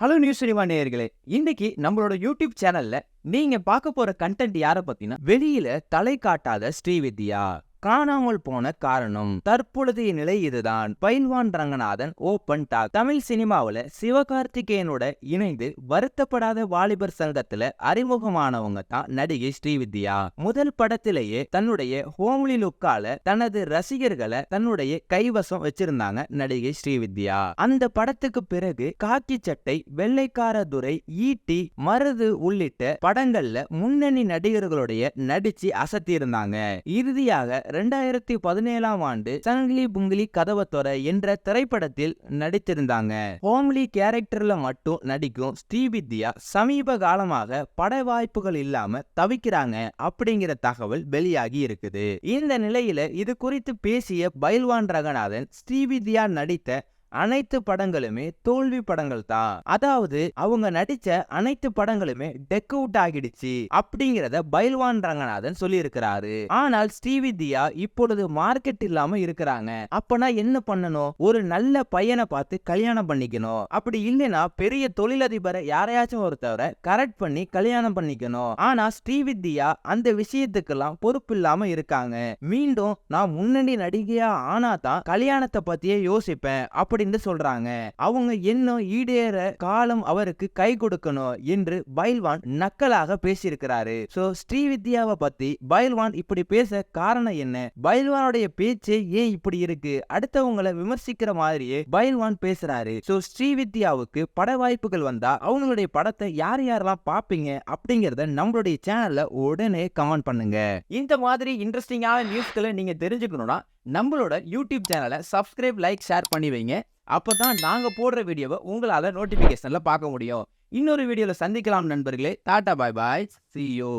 Hello news cinema நேயர்களே. இன்னைக்கு நம்மளோட யூடியூப் சேனல்ல நீங்க பார்க்க போற கண்டென்ட் யார பத்தினா வெளியில தலை காட்டாத ஸ்ரீவித்யா. காணாமல் போன காரணம். தற்பொழுதைய நிலை இதுதான். Bayilvan Ranganathan open talk. Tamil சினிமாவுல சிவகார்த்திகேயனோட இணைந்து வருத்தப்படாத வாலிபர் சங்கத்துல அறிமுகமானவங்க தான் நடிகை ஸ்ரீவித்யா. முதல் படத்திலேயே தன்னுடைய ஹோம்லி லுக்கால தனது ரசிகர்களை தன்னுடைய கைவசம் வச்சிருந்தாங்க நடிகை ஸ்ரீவித்யா. அந்த படத்துக்கு பிறகு காக்கி சட்டை வெள்ளைக்கார துரை ஈட்டி மருது உள்ளிட்ட படங்கள்ல முன்னணி நடிகர்களுடைய நடிச்சு அசத்தி இருந்தாங்க இறுதியாக ரெண்டாயிரத்தி பதினேழாம் ஆண்டு சங்கிலி புங்கிலி கதவ தொர என்ற திரைப்படத்தில் நடித்திருந்தாங்க. ஹோம்லி கேரக்டர்ல மட்டும் நடிக்கும் ஸ்ரீவித்யா சமீப காலமாக பட வாய்ப்புகள் இல்லாம தவிக்கிறாங்க அப்படிங்கிற தகவல் வெளியாகி இருக்குது. இந்த நிலையில இது குறித்து பேசிய பைல்வான் ரங்கநாதன் ஸ்ரீவித்யா நடித்த அனைத்து படங்களுமே தோல்வி படங்கள் தான் அதாவது அவங்க நடிச்ச அனைத்து படங்களுமே டெக் அவுட் ஆகிடுச்சு அப்படிங்கிறத பைல்வான் ரங்கநாதன் சொல்லியிருக்கிறாரு. ஆனால் ஸ்ரீவித்யா இப்பொழுது மார்க்கெட் இல்லாம இருக்கிறாங்க. அப்பனா என்ன பண்ணணும்? ஒரு நல்ல பையனை பார்த்து கல்யாணம் பண்ணிக்கணும். அப்படி இல்லைன்னா பெரிய தொழிலதிபரை யாரையாச்சும் ஒருத்தவரை கரெக்ட் பண்ணி கல்யாணம் பண்ணிக்கணும். ஆனா ஸ்ரீவித்யா அந்த விஷயத்துக்கெல்லாம் பொறுப்பு இல்லாம இருக்காங்க. மீண்டும் நான் முன்னணி நடிகையா ஆனா தான் கல்யாணத்தை பத்தியே யோசிப்பேன். அப்படின்னு சொல்றாங்க. அவங்க இன்னும் ஈடேற காலம் அவருக்கு கை கொடுக்கணும் என்று பைல்வான் நக்கலாக பேசியிருக்கிறாரு. சோ ஸ்ரீவித்யாவை பத்தி பைல்வான் இப்படி பேச காரணம் என்ன? பைல்வானுடைய பேச்சு ஏன் இப்படி இருக்கு? அடுத்தவங்களை விமர்சிக்கிற மாதிரியே பைல்வான் பேசுறாரு. சோ ஸ்ரீவித்யாவுக்கு பட வாய்ப்புகள் வந்தா அவங்களுடைய படத்தை யார் யாரெல்லாம் பாப்பீங்க அப்படிங்கறத நம்மளுடைய சேனல்ல உடனே கமெண்ட் பண்ணுங்க. இந்த மாதிரி இன்ட்ரெஸ்டிங்கான நியூஸ்களை நீங்க தெரிஞ்சுக்கணும்னா நம்மளோட யூடியூப் சேனலை சப்ஸ்கிரைப் லைக் ஷேர் பண்ணி வைங்க. அப்பதான் நாங்க போடுற வீடியோவை உங்களால நோட்டிபிகேஷன்ல பார்க்க முடியும். இன்னொரு வீடியோவில் சந்திக்கலாம் நண்பர்களே. Tata bye bye. See you